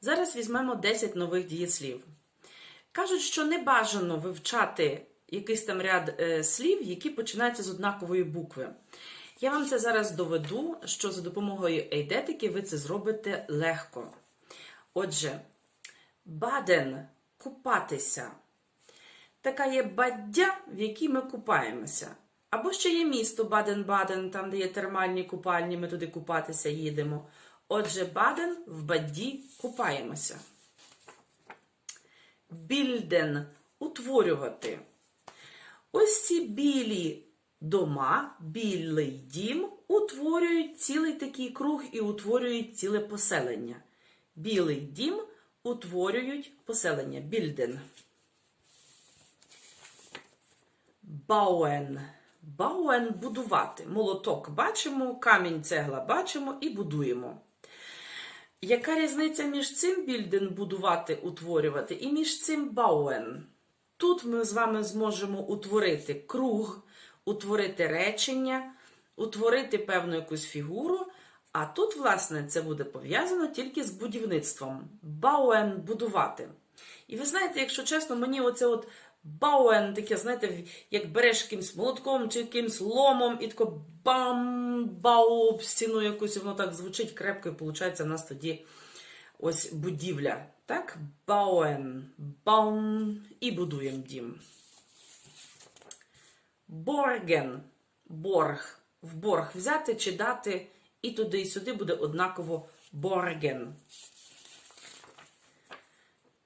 Зараз візьмемо 10 нових дієслів. Кажуть, що не бажано вивчати якийсь там ряд е, слів, які починаються з однакової букви. Я вам це зараз доведу, що за допомогою ейдетики ви це зробите легко. Отже, баден купатися. Така є баддя, в якій ми купаємося. Або ще є місто Баден-Баден, там, де є термальні купальні, ми туди купатися їдемо. Отже, Баден в бадді купаємося. Більден утворювати. Ось ці білі дома, білий дім утворюють цілий такий круг і утворюють ціле поселення. Білий дім утворюють поселення. Більден. Бауен. Бауен будувати. Молоток бачимо, камінь цегла бачимо і будуємо. Яка різниця між цим більден будувати, утворювати і між цим бауен? Тут ми з вами зможемо утворити круг, утворити речення, утворити певну якусь фігуру. А тут, власне, це буде пов'язано тільки з будівництвом. Бауен будувати. І ви знаєте, якщо чесно, мені оце от бауен, таке, знаєте, як береш якимсь молотком чи якимсь ломом, і тако бам, бау об стіну якусь, воно так звучить крепко, і виходить, у нас тоді ось будівля. Так? Бауен, баум, і будуємо дім. Борген, борг, в борг взяти чи дати, і туди, і сюди буде однаково борген.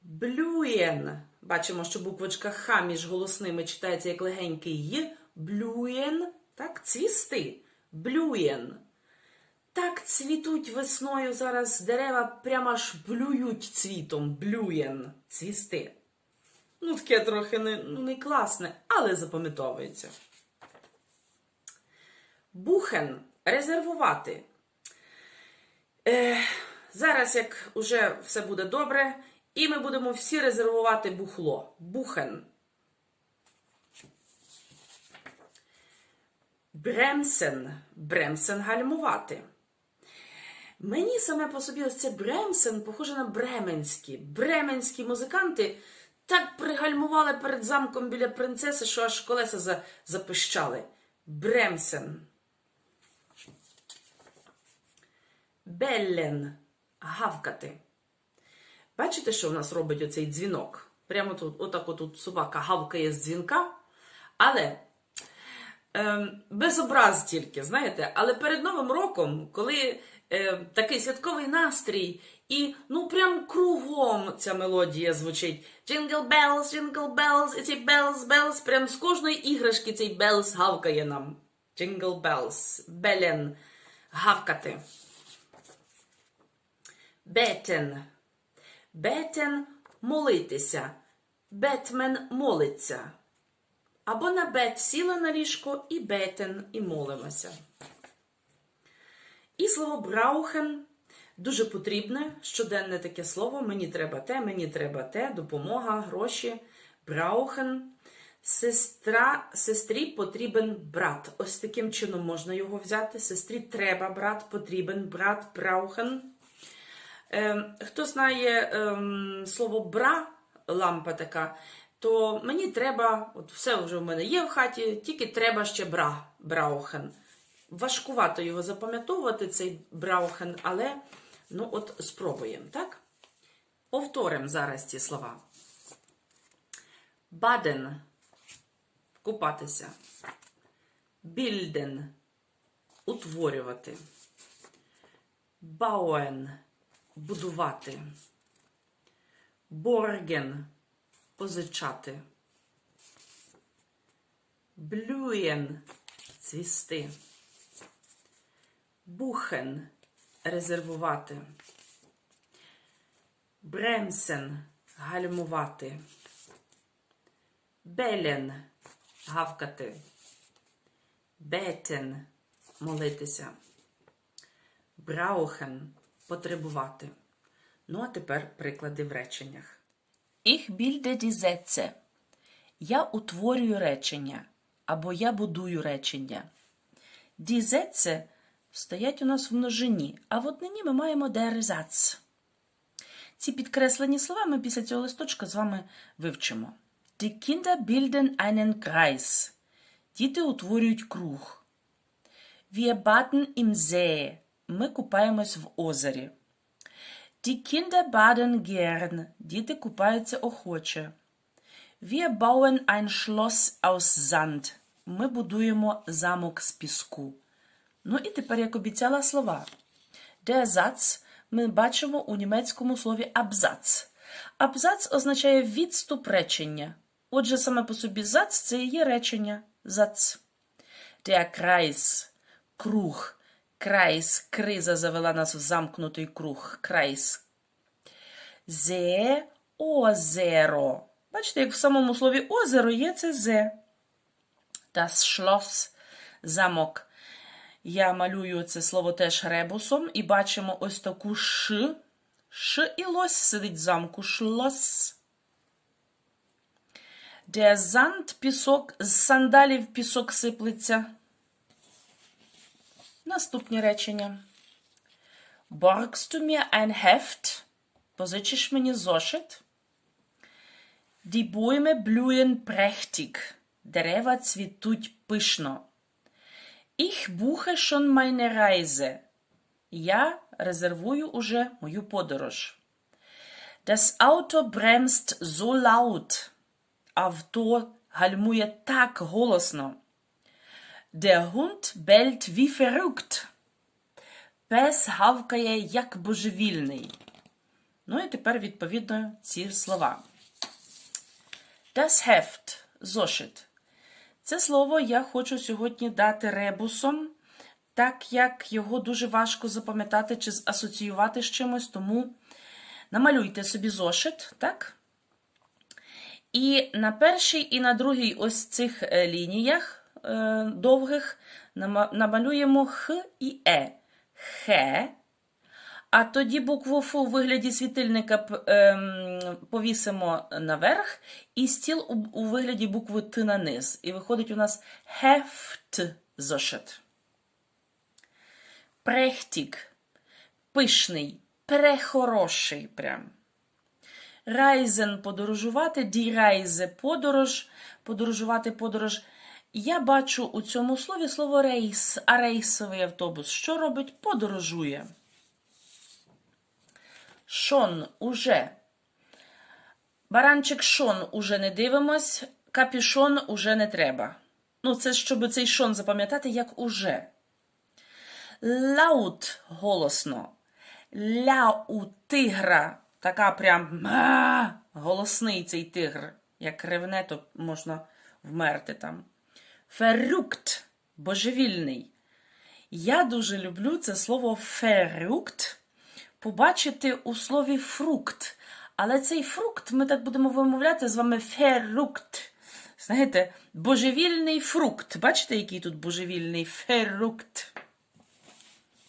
Блюєн. Бачимо, що буквочка Х між голосними читається як легенький Й. Блюєн. Так, цвісти. Блюєн. Так цвітуть весною зараз дерева, прямо аж блюють цвітом. Блюєн. Цвісти. Ну, таке трохи не, ну, не класне, але запам'ятовується. Бухен. Резервувати. Е, зараз, як уже все буде добре, і ми будемо всі резервувати бухло. Бухен. Бремсен. Бремсен гальмувати. Мені саме по собі ось це Бремсен похоже на бременські. Бременські музиканти так пригальмували перед замком біля принцеси, що аж колеса за, запищали. Бремсен. Беллен. Гавкати. Бачите, що в нас робить оцей дзвінок? Прямо тут, отак отут собака гавкає з дзвінка. Але ем, без образ тільки, знаєте, але перед Новим роком, коли е, такий святковий настрій, і ну прям кругом ця мелодія звучить. Jingle bells, jingle bells, і цей bells, bells, прям з кожної іграшки цей bells гавкає нам. Jingle bells, белен, гавкати. Бетен. Бетен молитися. Бетмен молиться. Або на бет сіла на ліжко і бетен і молимося. І слово браухен дуже потрібне, щоденне таке слово. Мені треба те, мені треба те, допомога, гроші. Браухен. Сестра, сестрі потрібен брат. Ось таким чином можна його взяти. Сестрі треба брат, потрібен брат, браухен. Е, хто знає е, слово бра, лампа така, то мені треба, от все вже в мене є в хаті, тільки треба ще бра, браухен. Важкувато його запам'ятовувати, цей браухен, але ну от спробуємо, так? Повторимо зараз ці слова. Баден купатися. Більден утворювати. Бауен будувати. Борген позичати. Блюєн цвісти. Бухен резервувати. Бремсен гальмувати. Белен гавкати. Бетен молитися. Браухен потребувати. Ну, а тепер приклади в реченнях. Ich bilde die Sätze. Я утворюю речення або я будую речення. Die Sätze стоять у нас в множині, а в однині ми маємо der Satz. Ці підкреслені слова ми після цього листочка з вами вивчимо. Die Kinder bilden einen Kreis. Діти утворюють круг. Wir baden im See. Ми купаємось в озері. Die Kinder baden gern. Діти купаються охоче. Wir bauen ein Schloss aus Sand. Ми будуємо замок з піску. Ну і тепер, як обіцяла слова. Der Satz ми бачимо у німецькому слові абзац. Абзац означає відступ речення. Отже, саме по собі зац це і є речення. Зац. Der Kreis. Круг. Крайс. Криза завела нас в замкнутий круг. Крайс. Зе. Озеро. Бачите, як в самому слові озеро є це зе. Das Schloss. Замок. Я малюю це слово теж ребусом і бачимо ось таку ш. Ш і лось сидить в замку. Шлос. Der Sand, пісок, з сандалів пісок сиплеться. Наступні речення. Borgst du mir ein Heft? Позичиш мені зошит? Die Bäume blühen prächtig. Дерева цвітуть пишно. Ich buche schon meine Reise. Я резервую уже мою подорож. Das Auto bremst so laut. Авто гальмує так голосно. Der Hund bellt wie verrückt. Пес гавкає як божевільний. Ну і тепер, відповідно, ці слова. Das Heft – зошит. Це слово я хочу сьогодні дати ребусом, так як його дуже важко запам'ятати чи асоціювати з чимось, тому намалюйте собі зошит, так? І на першій і на другій ось цих е, лініях довгих намалюємо Х і Е. Хе. А тоді букву Ф у вигляді світильника ем, повісимо наверх, і стіл у вигляді букви Т на низ. І виходить у нас хефт зошит. Прехтік. Пишний, прехороший прям. Райзен подорожувати, дірайзе подорож, подорожувати подорож. Я бачу у цьому слові слово рейс, а рейсовий автобус що робить? Подорожує. Шон уже. Баранчик шон уже не дивимось, капішон уже не треба. Ну, це щоб цей шон запам'ятати як уже. Лаут голосно. Ля у тигра. Така прям голосний цей тигр. Як ревне, то можна вмерти там. Ферюкт божевільний. Я дуже люблю це слово ферюкт побачити у слові фрукт. Але цей фрукт ми так будемо вимовляти з вами ферукт. Знаєте, божевільний фрукт. Бачите, який тут божевільний ферукт?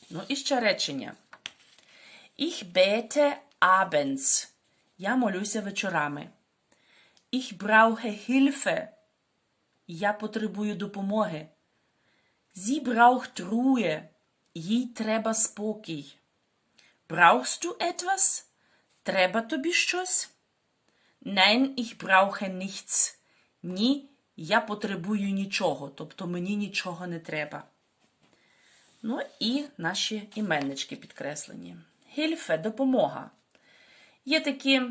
Ну і ще речення. Ich bete abends. Я молюся вечорами. Ich brauche Hilfe. Я потребую допомоги. Sie braucht Ruhe. Їй треба спокій. Brauchst du etwas? Треба тобі щось? Nein, ich brauche nichts. Ні, я потребую нічого, тобто мені нічого не треба. Ну і наші іменнички підкреслені. Хільфе допомога. Є такі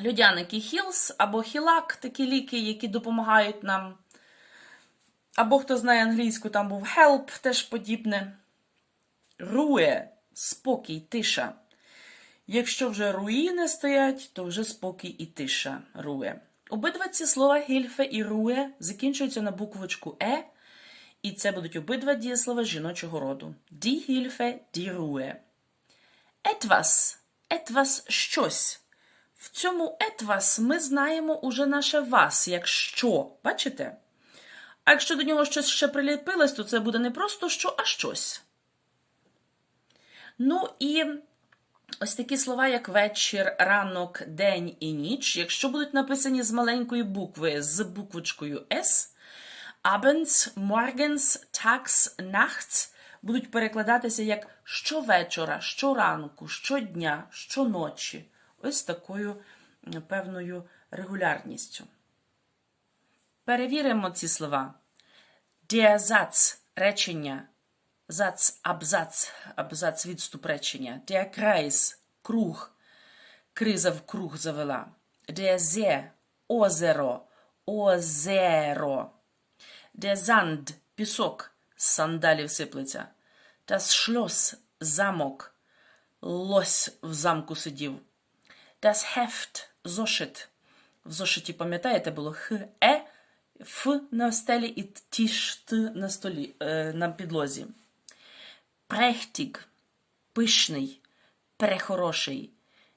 людяники хілс або хілак, такі ліки, які допомагають нам. Або хто знає англійську, там був help, теж подібне. Руе спокій, тиша. Якщо вже руїни стоять, то вже спокій і тиша руе. Обидва ці слова гільфе і руе закінчуються на буквочку Е, і це будуть обидва дієслова жіночого роду. Ді гільфе, ді руе. Етвас. Етвас щось. В цьому етвас ми знаємо уже наше вас, як що. Бачите? А якщо до нього щось ще приліпилось, то це буде не просто що, а щось. Ну і ось такі слова, як вечір, ранок, день і ніч, якщо будуть написані з маленької букви, з буквочкою С, abends, morgens, tags, nachts будуть перекладатися як щовечора, щоранку, щодня, щоночі. ось такою певною регулярністю. Перевіримо ці слова. Der Satz – речення. Зац, абзац, абзац, відступ речення. Der Kreis – круг. Криза в круг завела. See – озеро, озеро. Der Sand – пісок, з сандалів сиплеться. Das Schloss – замок, лось в замку сидів. Das Heft – зошит. В зошиті, пам'ятаєте, було х, е, ф на стелі і ті ж т на столі, е, на підлозі. Prächtig – пишний, прехороший.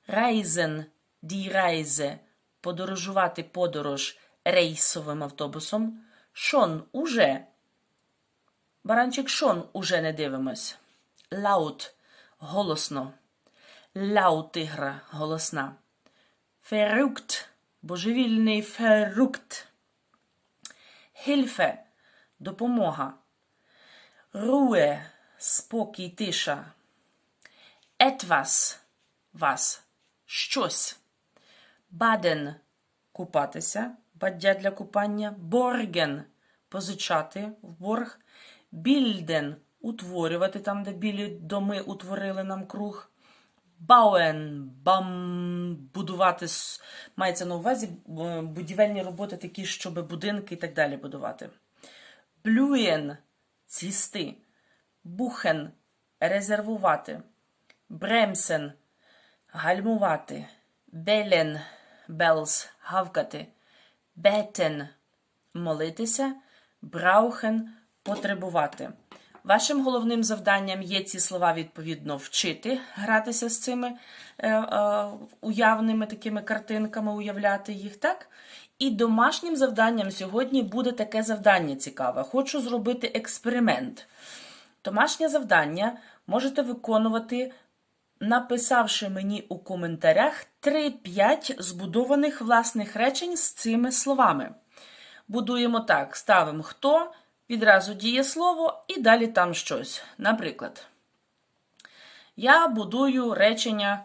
Reisen – die Reise – подорожувати подорож рейсовим автобусом. Schon – уже. Баранчик Шон уже не дивимось. Laut – голосно. Laut – тигра – голосна. Verrückt – божевільний verrückt. Hilfe – допомога. Ruhe – спокій, тиша. Etwas – вас. Щось. Баден – купатися, баддя для купання. Борген – позичати в борг. Більден – утворювати там, де білі доми утворили нам круг. Бауен – бам, будувати, мається на увазі будівельні роботи такі, щоб будинки і так далі будувати. Блюєн – цвісти. Бухен – резервувати. Бремсен – гальмувати. Белен – белс – гавкати. Бетен – молитися. Браухен – потребувати. Вашим головним завданням є ці слова відповідно вчити, гратися з цими е, е, уявними такими картинками, уявляти їх, так? І домашнім завданням сьогодні буде таке завдання цікаве. Хочу зробити експеримент. Домашнє завдання можете виконувати, написавши мені у коментарях 3-5 збудованих власних речень з цими словами. Будуємо так: ставимо хто, відразу дієслово і далі там щось. Наприклад, я будую речення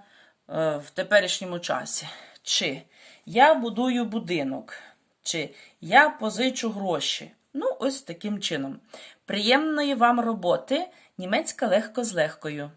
е, в теперішньому часі. Чи я будую будинок, чи я позичу гроші. Ну, ось таким чином. Приємної вам роботи. Німецька легко з легкою.